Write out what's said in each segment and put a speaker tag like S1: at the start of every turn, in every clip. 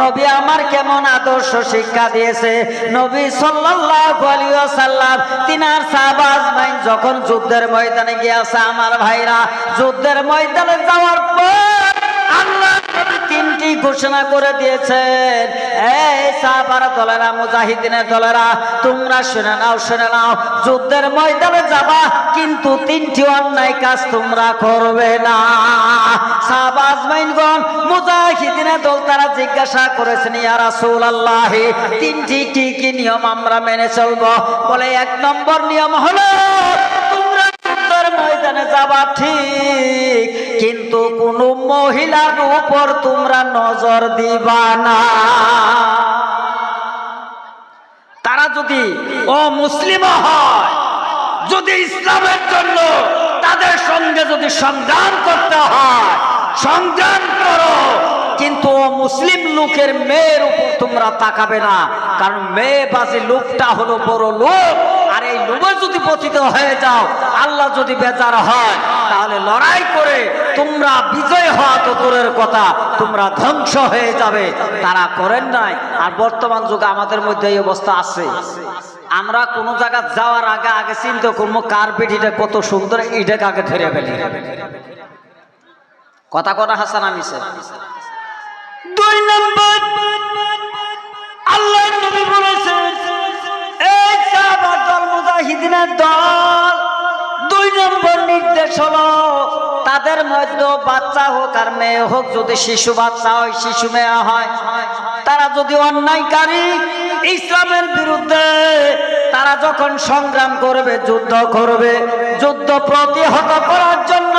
S1: নবী আমার কেমন আদর্শ শিক্ষা দিয়েছে। নবী তিনার যখন যুদ্ধের ময়দানে গিয়েছে, আমার ভাইরা, যুদ্ধের ময়দানে যাওয়ার পর তিনটি ঘোষণা করে দিয়েছেন। এই সাহাবারা দলেরা, মুজাহিদিনের দলেরা, তোমরা শুনে নাও শুনে নাও, যুদ্ধের ময়দানে যাবা, কিন্তু তিনটি অন্যায় কাজ তোমরা করবে না। তিনটি কি কি নিয়ম আমরা মেনে চলবো? বলে, এক নম্বর নিয়ম হলো ময়দানে যাবা ঠিক, কিন্তু কোন মহিলার উপর তোমরা নজর দিবা না। তারা যদি ও মুসলিম হয়, যদি ইসলামের জন্য তাদের সঙ্গে যদি সংগ্রাম করতে হয়, সংগ্রাম করো, কিন্তু ও মুসলিম লোকের মেয়ের উপর তোমরা তাকাবে না, কারণ মেয়ে বাজে লোকটা হলো বড় লোক। আর এই লোভে যদি পতিত হয়ে যাও, আল্লাহ যদি বেজার হয়, তাহলে লড়াই করে তোমরা বিজয় হওয়া তো দূরের কথা, তোমরা ধ্বংস হয়ে যাবে। তারা করেন নাই। আর বর্তমান যুগে আমাদের মধ্যে এই অবস্থা আছে। আমরা কোনো জায়গা যাওয়ার আগে আগে চিন্তা করব, কার পেটিটা কত সুন্দর এটাকে আগে ধরে ফেলি? কথা কথা হাসান আমিছে দুই নম্বর আল্লাহ নবী বলেছেন মুজাহিদিনের দল, দুই নম্বর নির্দেশ হলো, তাদের মধ্যে বাচ্চা হোক আর মেয়ে হোক, যদি শিশু বাচ্চা হয়, শিশু মেয়ে হয়, তারা যদি অন্যায়কারী, ইসলামের বিরুদ্ধে তারা যখন সংগ্রাম করবে, যুদ্ধ করবে, যুদ্ধ প্রতিহত করার জন্য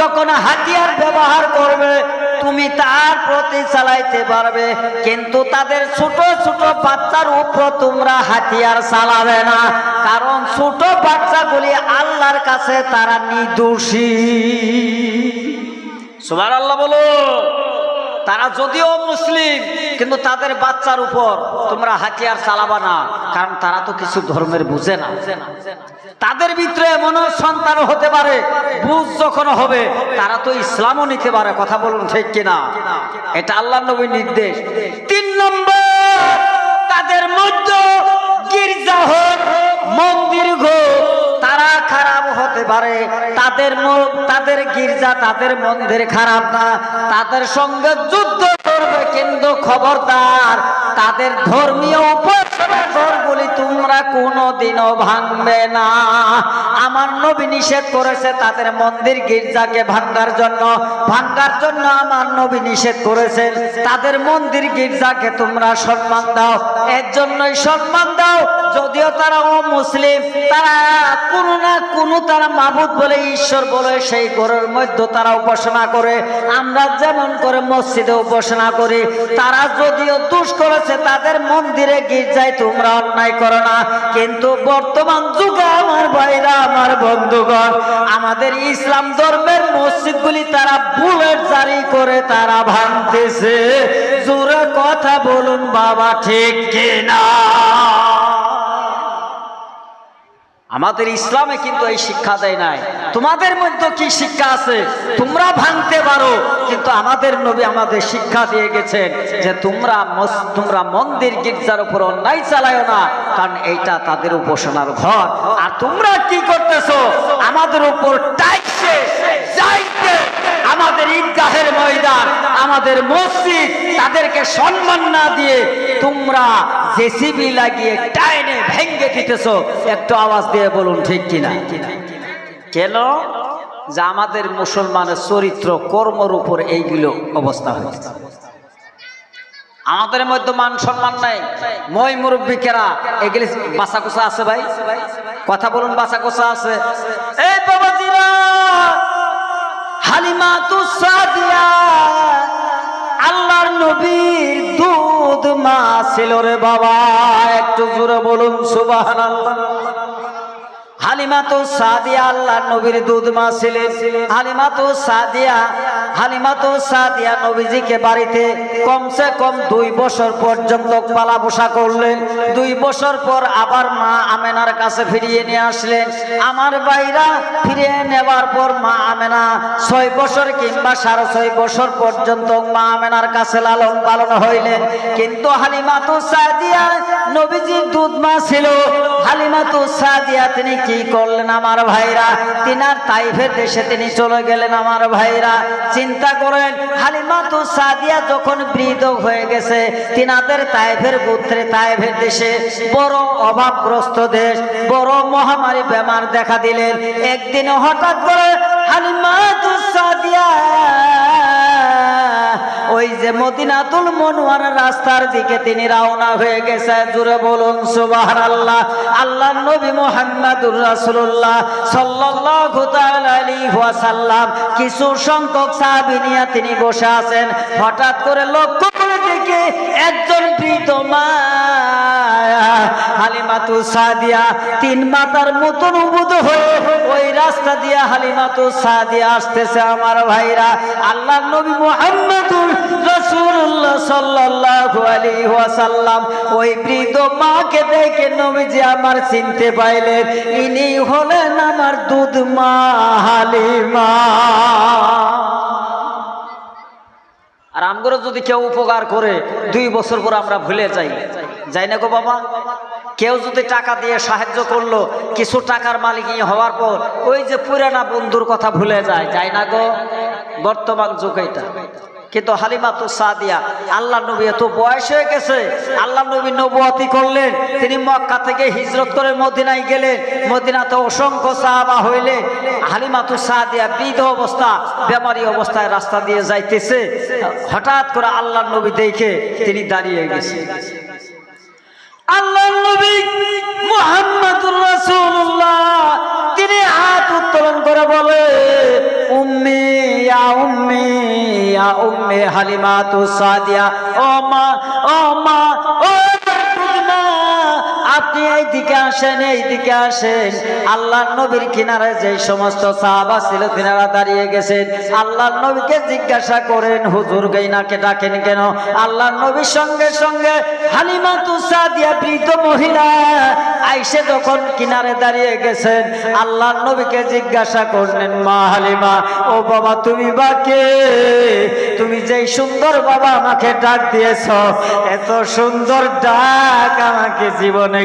S1: যখন হাতিয়ার ব্যবহার করবে তুমি তার প্রতি চালাইতে পারবে, কিন্তু তাদের ছোট ছোট বাচ্চার উপর তোমরা হাতিয়ার চালাবে না। কারণ ছোট বাচ্চাগুলি আল্লাহর কাছে তারা নির্দোষী সুমার আল্লাহ বলো। তারা যদিও মুসলিম কিন্তু তাদের বাচ্চার উপর তোমরা হাতিয়ার চালাবা না, কারণ তারা তো কিছু ধর্মের বুঝে না। তাদের ভিতরে এমনও সন্তান হতে পারে, বুঝ যখন হবে, তারা তো ইসলামও নিতে পারে, কথা বলুন ঠিক কিনা? এটা আল্লাহ নবীর নির্দেশ। তিন নম্বর, তাদের মধ্যে গির্জা হোক, মন্দির হোক তারা খারাপ হতে পারে। তাদের তাদের গির্জা, তাদের মন্দির খারাপ না। তাদের সঙ্গে যুদ্ধ করবে কিন্তু খবরদার। তাদের ধর্মীয় উপাসনা ঘরগুলি তোমরা কোনোদিনও ভাঙবে না। আমার নবী নিষেধ করেছে তাদের মন্দির, গির্জাকে ভাঙ্গার জন্য। ভাঙ্গার জন্য আমার নবী নিষেধ করেছেন। তাদের মন্দির, গির্জাকে তোমরা সম্মান দাও। এর জন্যই সম্মান দাও। যদিও তারা ও মুসলিম তারা কোনো না কোনো তারা মাবুদ বলে ঈশ্বর বলে, সেই ঘরের মধ্যে তারা উপাসনা করে। আমরা যেমন করে মসজিদে উপাসনা করি, তারা যদিও দুষ করেছে, তাদের মন্দিরে গির্জায় তোমরা অন্যায় করো না। কিন্তু বর্তমান যুগে আমার ভাইরা, আমার বন্ধুগণ, আমাদের ইসলাম ধর্মের মসজিদগুলি তারা বুলেট জারি করে, তারা ভাঙতেছে। জোরে কথা বলুন, বাবা, ঠিক কিনা? আমাদের ইসলামে কিন্তু এই শিক্ষা দেয় নাই। তোমাদের মধ্যে কি শিক্ষা আছে? তোমরা ভাঙতে পারো, কিন্তু আমাদের নবী আমাদের শিক্ষা দিয়ে গেছেন যে তোমরা তোমরা মন্দির গির্জার উপর অন্যায় চালায় না, কারণ এইটা তাদের উপাসনার ঘর। আর তোমরা কি করতেছো? আমাদের উপর টাইসে যাইতে আমাদের ঈদগাহের ময়দান, আমাদের মসজিদ, তাদেরকে সম্মান না দিয়ে তোমরা জেসিবি লাগিয়ে টাইনে ভেঙ্গে দিতেছো একটু আওয়াজ দিয়ে বলুন ঠিক কিনা? কেন? যে আমাদের মুসলমানের চরিত্র, কর্মর উপর এইগুলো অবস্থা হয়েছে। আমাদের মধ্যে মান সম্মান নাই। মই মুরব্বিকেরা, এগুলি বাসা কোসা আছে ভাই? কথা বলুন বাসা কোসা আছে। এই বাবাজিরা হালিমা তু সাদিয়া, আল্লাহর নবীর ছিল রে বাবা, একটু জোরে বলুন সুবাহান হালিমা তো সাদিয়া আল্লাহ নবীর দুধ মা ছিলেন। হালিমা তো সাদিয়া হালিমাতু সাদিয়া নবীজিকে কমসে কম দুই বছর পর্যন্ত দুই বছর পর আবার মা কাছে ফিরিয়ে নিয়ে আসলেন। আমার কাছে লালন পালন হইলেন। কিন্তু হালিমাতু সাদিয়া নবীজির দুধ মা ছিল। হালিমাতু সাদিয়া তিনি কি করলেন আমার ভাইরা? তিনার তাইফের দেশে তিনি চলে গেলেন আমার ভাইরা। চিন্তা করেন হালিমাতু সাদিয়া যখন বৃদ্ধ হয়ে গেছে, তিনাদের তাইফের গোত্রে তাইফের দেশে বড় অভাবগ্রস্ত দেশ, বড় মহামারী বেমার দেখা দিলেন। একদিন হঠাৎ করে হালিমা হালিমাতু সাদিয়া ওই যে মদিনাতুল মনোয়ার রাস্তার দিকে তিনি রওনা হয়ে গেছে। জুড়ে বলুন সুবাহ আল্লাহ আল্লাহ নবী মোহাম্মদুর রাসুল্লাহ সাল্লাহ কিছু সংখ্যক সাহাবিনিয়া তিনি বসে আছেন। হঠাৎ করে লক্ষ্য দেখে একজন বৃদ্ধ মা হালিমাতু সাদিয়া, তিন মাতার মতন উবুদ হয়ে ওই রাস্তা দিয়ে হালিমাতু সাদিয়া আসতেছে আমার ভাইরা। আল্লাহ নবী মুহাম্মদুর রাসূলুল্লাহ সাল্লাল্লাহু আলাইহি ওয়াসাল্লাম। ওই বৃদ্ধ মাকে দেখে নবীজি আমার চিনতে পাইলেন, ইনি হলেন আমার দুধ মা হালিমা। আর আমগরও যদি কেউ উপকার করে, দুই বছর পর আমরা ভুলে যাই। যাই না গো বাবা? কেউ যদি টাকা দিয়ে সাহায্য করল, কিছু টাকার মালিক হওয়ার পর, ওই যে পুরানা বন্ধুর কথা ভুলে যায়, যাই না গো? বর্তমান যুগ এটা। কিন্তু হালিমা তো সাদিয়া। আল্লাহ নবী এত বয়স হয়ে গেছে। আল্লাহ নবী নবুয়াতি করলেন। তিনি মক্কা থেকে হিজরত করে মদিনায় গেলেন। মদিনাতে অসংখ্য সাহাবা হইলে হালিমা তো সাদিয়া বৃদ্ধ অবস্থা, বেমারি অবস্থায় রাস্তা দিয়ে যাইতেছে। হঠাৎ করে আল্লাহ নবী দেখে তিনি দাঁড়িয়ে গেছে আল্লাহ নবী মুহাম্মদুর রাসূলুল্লাহ। উত্তোলন করে বলে, উম্মি, ইয়া উম্মি, ইয়া উম্মে হালিমা তু সাদিয়া, ও মা ও মা, ও আপনি এই দিকে আসেন এই দিকে আসেন। আল্লাহ নবীর কিনারে যে সমস্ত সাহাবা ছিল, তিনারা দাঁড়িয়ে গেছেন। আল্লাহ নবীকে জিজ্ঞাসা করেন, হুজুর গাইনাকে ডাকেন কেন? আল্লাহ নবীর সঙ্গে সঙ্গে হালিমা তুসা দিয়া বৃদ্ধ মহিলা। আইসে যখন কিনারে দাঁড়িয়ে গেছেন আল্লাহ নবীকে জিজ্ঞাসা করলেন, মা হালিমা, ও বাবা, তুমি বা কে? তুমি যেই সুন্দর বাবা আমাকে ডাক দিয়েছ, এত সুন্দর ডাক আমাকে জীবনে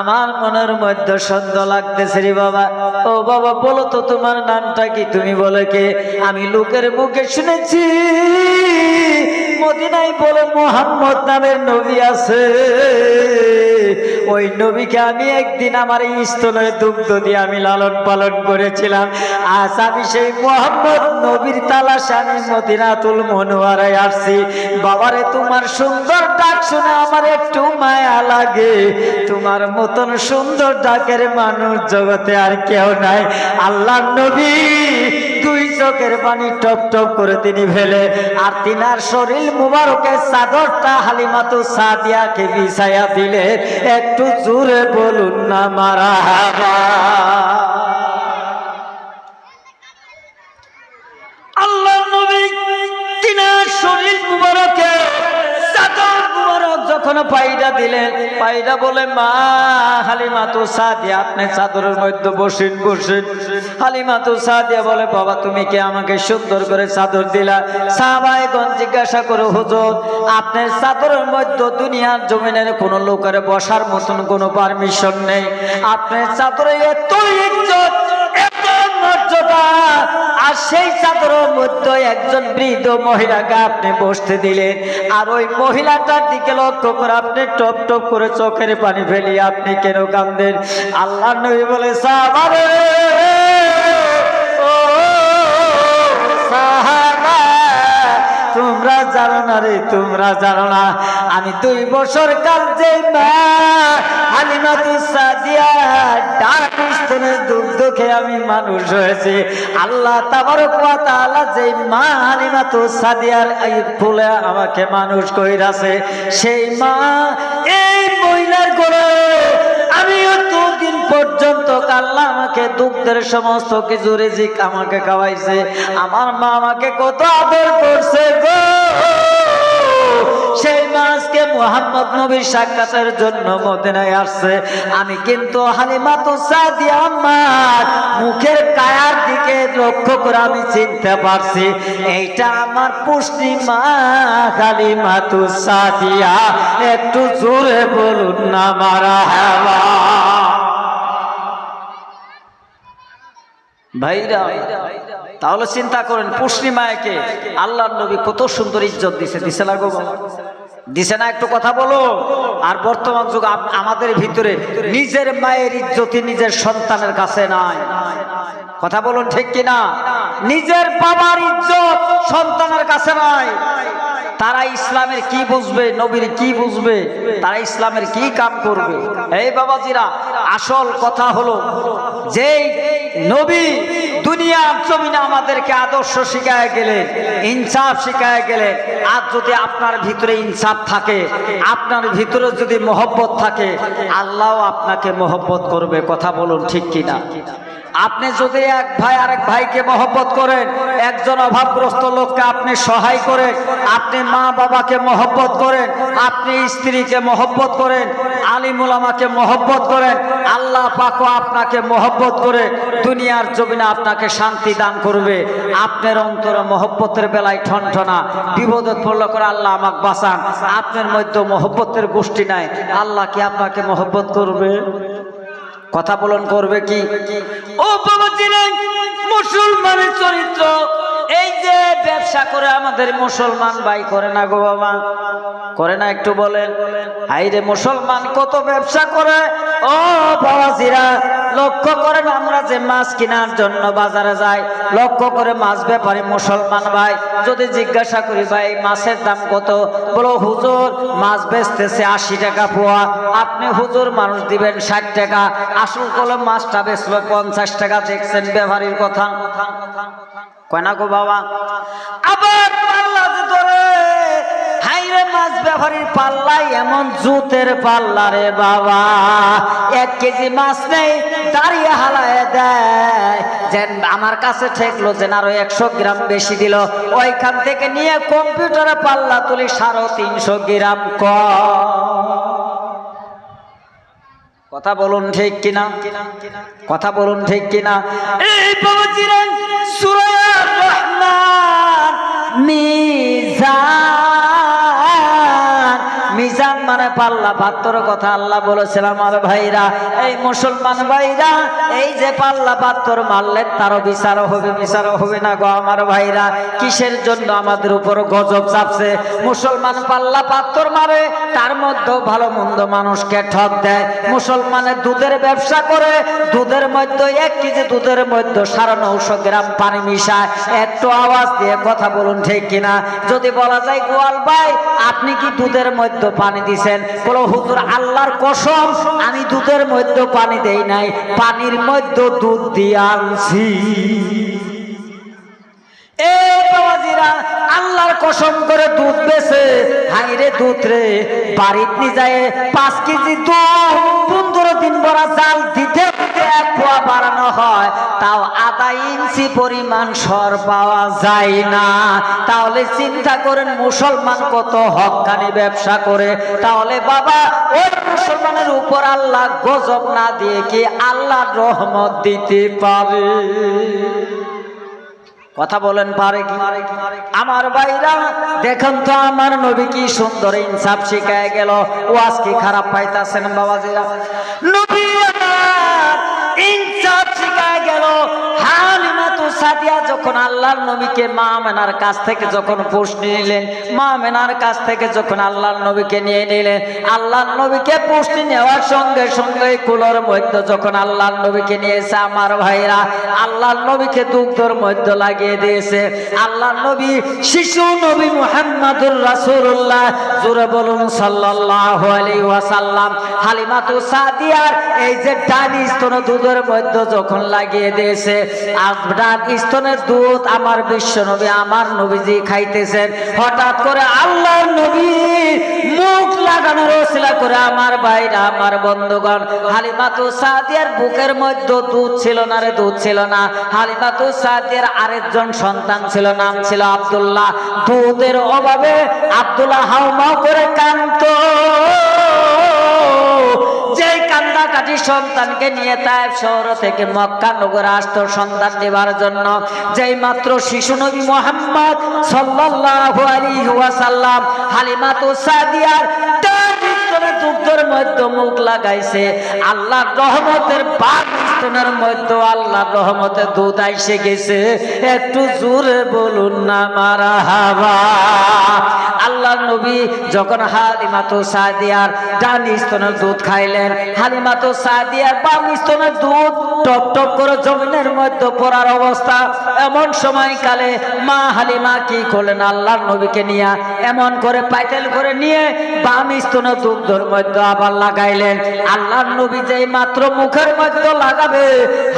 S1: আমার মনের মধ্যে সন্দেহ লাগতেছে রে বাবা। ও বাবা, বলো তো তোমার নামটা কি? তুমি বলে কে? আমি লোকের মুখে শুনেছি, মদিনায় বলে মোহাম্মদ নামের নবী আছে। ওই নবীকে আমি একদিন আমার স্তনের দুগ্ধ দিয়ে আমি লালন পালন করেছিলাম। আজ আমি সেই মোহাম্মদ নবীর তালাশে আমি মদিনাতুল মনোয়ারায় আসছি। বাবারে, তোমার সুন্দর ডাক শুনে আমার একটু মায়া লাগে। তোমার মতন সুন্দর ডাকের মানুষ জগতে আর কেউ নাই। আল্লাহ নবী দুই চোখের পানি টপ টপ করে তিনি ফেলে, আর তিনার শরীর মুবারকের চাদরটা হালিমাতু সাদিয়াকে বিছায়া দিলে। একটু জোরে বলুন না মারা আল্লাহ নবী তিনার শরীর মুবারকে যখন পাইডা দিলেন পাইডা বলে, মা, হালিমা তো সাদিয়া। আপনি চাদরের মধ্যে বসেন বসেন। হালিমা তো সাদিয়া বলে, বাবা, তুমি কি আমাকে সুন্দর করে চাদর দিলা? সাহাবাইগণ জিজ্ঞাসা করে, হুজুর আপনার চাদরের মধ্যে দুনিয়ার জমিনের কোনো লোকের বসার মতন কোনো পারমিশন নেই? আপনার চাদরে এত ইজ্জত মর্যাদা আর সেই চাদরের মধ্যে একজন বৃদ্ধ মহিলাকে আপনি বসতে দিলেন। আর ওই মহিলাটার দিকে লক্ষ্য করে আপনি টপ টপ করে চোখের পানি ফেলিয়ে আপনি কেন কান্দেন আল্লাহ নবী বলে, সাহাবারে তোমরা জানো না রে, তোমরা জানো না। আমি দুই বছর কাল যে মা হালিমা তু সাদিয়া ডাক দুগ্ধ খেয়ে আমি মানুষ হয়েছি। আল্লাহ তাআলা যে মা হালিমা সাদিয়ার এই ফুলে আমাকে মানুষ কইরাছে, সেই মা, এই মহিলার কোলে আমি দিন পর্যন্ত আল্লাহ আমাকে দুগ্ধের সমস্ত কিছু রিজিক আমাকে খাওয়াইছে। আমার মা আমাকে কত আদর করছে গো! সেই মাসকে মোহাম্মদ নবীর সাক্ষাতের জন্য মদিনায় আসছে। আমি কিন্তু হালিমা তো আমার মুখের কায়ার দিকে লক্ষ্য করে আমি চিনতে পারছি, এইটা আমার পুষ্টি মা হালিমা তো সাদিয়া। একটু জোরে বলুন না মারা হেওয়া। ভাইরা তাহলে চিন্তা করেন পূর্ণিমাকে আল্লাহর নবী কত সুন্দর ইজ্জত দিছে দিছে না গো দিছে না একটু কথা বলো। আর বর্তমান যুগ আমাদের ভিতরে নিজের মায়ের ইজ্জতি নিজের সন্তানের কাছে নাই। কথা বলুন ঠিক কিনা? নিজের বাবার ইজ্জত সন্তানের কাছে নাই। তারা ইসলামের কি বুঝবে, নবীর কি বুঝবে, তারা ইসলামের কি কাম করবে? এই বাবাজিরা, আসল কথা হলো, যেই নবী দুনিয়ার জমিনে আমাদেরকে আদর্শ শিখায় গেলেন ইনসাফ শিখায় গেলেন আর যদি আপনার ভিতরে ইনসাফ থাকে, আপনার ভিতরে যদি মহব্বত থাকে আল্লাহ আপনাকে মহব্বত করবে, কথা বলুন ঠিক কিনা? আপনি যদি এক ভাই আরেক ভাইকে মহব্বত করেন, একজন অভাবগ্রস্ত লোককে আপনি সহায় করেন, আপনি মা বাবাকে মহব্বত করেন, আপনি স্ত্রীকে মহব্বত করেন আলিমুল মহব্বত করেন আল্লাহ পাকও আপনাকে মহব্বত করে, দুনিয়ার জমিনে আপনাকে শান্তি দান করবে। আপনার অন্তরে মহব্বতের বেলায় ঠনঠনা, বিপদত পড়ল করে আল্লাহ আমাকে বাঁচান। আপনার মধ্যে মহব্বতের গোষ্ঠী নাই, আল্লাহ কি আপনাকে মহব্বত করবে? কথা বলন করবে কি? ও বাবা মুসলমানের চরিত্র এই যে ব্যবসা করে আমাদের মুসলমান ভাই করে না গো বাবা? করে না একটু বলেন। হাইরে মুসলমান, কত ব্যবসা করে? ও বাবাজিরা, লক্ষ্য করেন আমরা যে মাছ কেনার জন্য বাজারে যাই, লক্ষ্য করে মাছ ব্যাপারে মুসলমান ভাই, যদি জিজ্ঞাসা করি, ভাই, মাছের দাম কত? বলো, হুজুর, মাছ বেচতেছে আশি টাকা পোয়া। আপনি হুজুর মানুষ দিবেন ষাট টাকা। আসল কলে মাছটা বেচলো পঞ্চাশ টাকা, দেখছেন ব্যবহারের কথা? কয়না গো বাবা? আবার পাল্লা যে ধরে। হাইরে মাছ ব্যবহারের এমন জুতের পাল্লা রে বাবা। এক কেজি মাছ নেই, দাঁড়িয়ে হালায় দেয়। যেন আমার কাছে ঠেকলো যেন আরও একশো গ্রাম বেশি দিল। ওইখান থেকে নিয়ে কম্পিউটারে পাল্লা তুলি, সাড়ে তিনশো গ্রাম কম কথা বলুন ঠিক কিনা? কথা বলুন ঠিক কিনা? এই রহমান মিজান মিজান মানে পাল্লা পাত্তর কথা আল্লাহ বলেছিলাম আমার ভাইরা, এই মুসলমান ভাইরা, এই যে পাল্লা পাত্তর মারলেন তারও বিচারও হবে বিচারও হবে না গো আমার ভাইরা। কিসের জন্য আমাদের উপর গজব চাপছে? মুসলমান পাল্লা পাত্তর মারে, তার মধ্যেও ভালো মন্দ মানুষকে ঠক দেয়। মুসলমানের দুধের ব্যবসা করে, দুধের মধ্যে এক কেজি দুধের মধ্যে সাড়ে নশো গ্রাম পানি মিশায়। একটু আওয়াজ দিয়ে কথা বলুন ঠিক কিনা? যদি বলা যায়, গোয়াল ভাই, আপনি কি দুধের মধ্যে পানি দিছেন। বলো, হুজুর, আল্লাহর কসম, আমি দুধের মধ্যে পানি দেই নাই। পানির মধ্যে দুধ দিয়ে আনছি। করে দুধ বেছে দুধ রে নি যায় পাঁচ কেজি দিন জাল এক বাড়ানো হয়, তাও আধা ইঞ্চি পাওয়া যায় না। তাহলে চিন্তা করেন মুসলমান কত হকানি ব্যবসা করে। তাহলে বাবা, ওই মুসলমানের উপর আল্লাহ গজব না দিয়ে কি আল্লাহ রহমত দিতে পারে? কথা বলেন পারে কি আমার বাইরা দেখুন তো আমার নবী কি সুন্দর ইনসাফ শিখায় গেল। ও আজকে খারাপ পাইতাছেন বাবাজিরা? নবী সাদিয়া যখন আল্লাহর নবীকে মা মেনার কাছ থেকে যখন প্রশ্ন নিলেন, মা মেনার কাছ থেকে যখন আল্লাহর নবীকে নিয়ে নিলেন, আল্লাহর নবীকে প্রশ্ন নেওয়ার সঙ্গে সঙ্গে কুলোর মধ্যে যখন আল্লাহর নবীকে নিয়েছে আমার ভাইরা, আল্লাহর নবীকে দুগ্ধর মধ্যে লাগিয়ে দিয়েছে। আল্লাহর নবী শিশু নবী মুহাম্মাদুর রাসূলুল্লাহ, জোরে বলুন সাল্লাল্লাহু আলাইহি ওয়াসাল্লাম। হালিমাতু সাদিয়ার, এই যে ডান স্তন দুধের মধ্যে যখন লাগিয়ে দিয়েছে আর ডান স্তনের দুধ আমার বিশ্ব নবী আমার নবীজি খাইতেছেন। হঠাৎ করে আল্লাহর নবী মুখ লাগানোর ওসিলা করে আমার ভাইরা, আমার বন্ধুগণ হালিমাতু সাদিয়ার বুকের মধ্যে দুধ ছিল না রে দুধ ছিল না। হালিমাতু সাদিয়ার আরেকজন সন্তান ছিল, নাম ছিল আব্দুল্লাহ। দুধের অভাবে আব্দুল্লাহ হাউমাউ করে কান্ত সন্তানকে নিয়ে তাইফ শহর থেকে মক্কা নগরে আসতো সন্তান নেবার জন্য। যেই মাত্র শিশু নবী মোহাম্মদ সাল্লাল্লাহু আলাইহি ওয়াসাল্লাম হালিমাতু সাদিয়ার একটু জোরে বলুন না, মারা হাবা। আল্লাহ নবী যখন হালিমাতু সাদিয়ার ডান স্তনের দুধ খাইলেন, হালিমাতু সাদিয়ার বাম স্তনের দুধ টপ টপ করে জমিনের মধ্যে পড়ার অবস্থা। এমন সময় কালে মা হালিমা কি করলেন? আল্লাহর নবীকে নিয়ে এমন করে পাইতেল করে নিয়ে বাম স্তনের দুগ্ধর মধ্যে আবার লাগাইলেন। আল্লাহর নবী যে মাত্র মুখের মধ্যে লাগাবে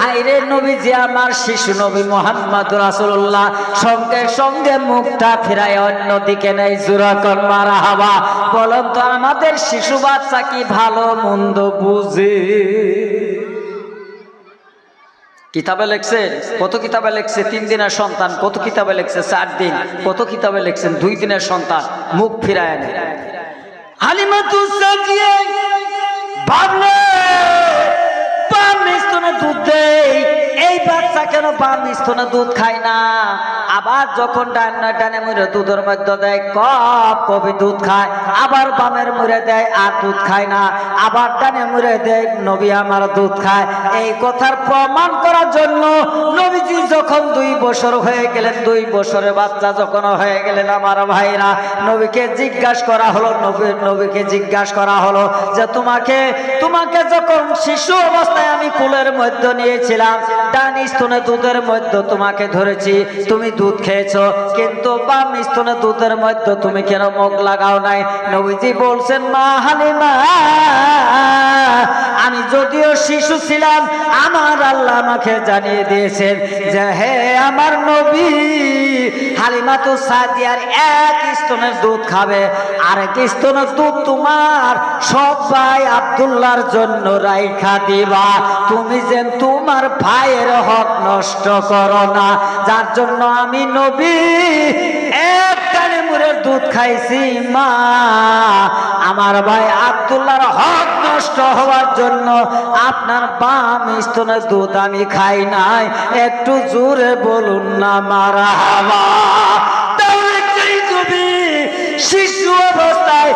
S1: হাইরে নবী যে আমার শিশু নবী মোহাম্মদ রাসূলুল্লাহ, সঙ্গে সঙ্গে মুখটা ফিরায় অন্য দিকে নেই জুরাকন মারা হাওয়া। বলুন আমাদের শিশু বাচ্চা কি ভালো মন্দ বুঝে। কিতাবে লেখছেন কত কিতাবে লেখছে? তিন দিনের সন্তান, কত কিতাবে লেখছে? চার দিন, কত কিতাবে লেখছেন? দুই দিনের সন্তান, মুখ ফিরায় দুধ দেই এই বাচ্চা কেন বাম স্তনে দুধ খায় না? আবার যখন ডান ডানে মুড়ে দুধের মধ্যে দেয়, কপ কবি দুধ খায়, আবার বামের মুড়ে দেয়, আর দুধ খায় না। আবার ডানে মুড়ে দেয়, নবী আমার দুধ খায়। এই কথার প্রমাণ করার জন্য নবীজি যখন দুই বছর হয়ে গেলেন, দুই বছরের বাচ্চা যখন হয়ে গেলেন আমার ভাইরা, নবীকে জিজ্ঞাসা করা হলো, নবী, নবীকে জিজ্ঞাসা করা হলো যে তোমাকে তোমাকে যখন শিশু অবস্থায় আমি কুলের মধ্যে নিয়েছিলাম, ডান স্তনে দুধের মধ্যে তোমাকে ধরেছি, তুমি দুধ খেয়েছো? কিন্তু বাম স্তনে দুধের মধ্যে তুমি কেন মুখ লাগাও নাই? নবীজি বলছেন, মা হালিমা, আমি যদিও শিশু ছিলাম, আমার আল্লাহ আমাকে জানিয়ে দিয়েছেন যে, হে আমার নবী হালিমাতু সাদিয়ার এক স্তনের দুধ খাবে, আরেক স্তনের দুধ তোমার সবাই আব্দুল্লাহর জন্য রাইখা দিবা। তুমি যেন তোমার ভাইয়ের হক নষ্ট করো না, যার জন্য আমি নবী, এক কানে মুরের দুধ খাইছি, মা। আমার ভাই আব্দুল্লাহর হক নষ্ট হওয়ার জন্য আপনার বাম স্তনের দুধ আমি খাই নাই। একটু জোরে বলুন না, মারা হাওয়া। শিশু অবস্থায়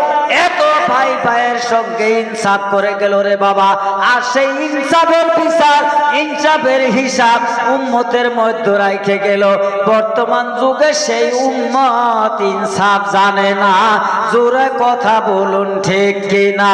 S1: ভাই ভাইয়ের সঙ্গে ইনসাফ করে গেল রে বাবা। আর সেই ইনসাফের বিচার, ইনসাফের হিসাব উম্মতের মধ্যে রাখে গেল। বর্তমান যুগে সেই উম্মত ইনসাফ জানে না। জোরে কথা বলুন ঠিক কিনা?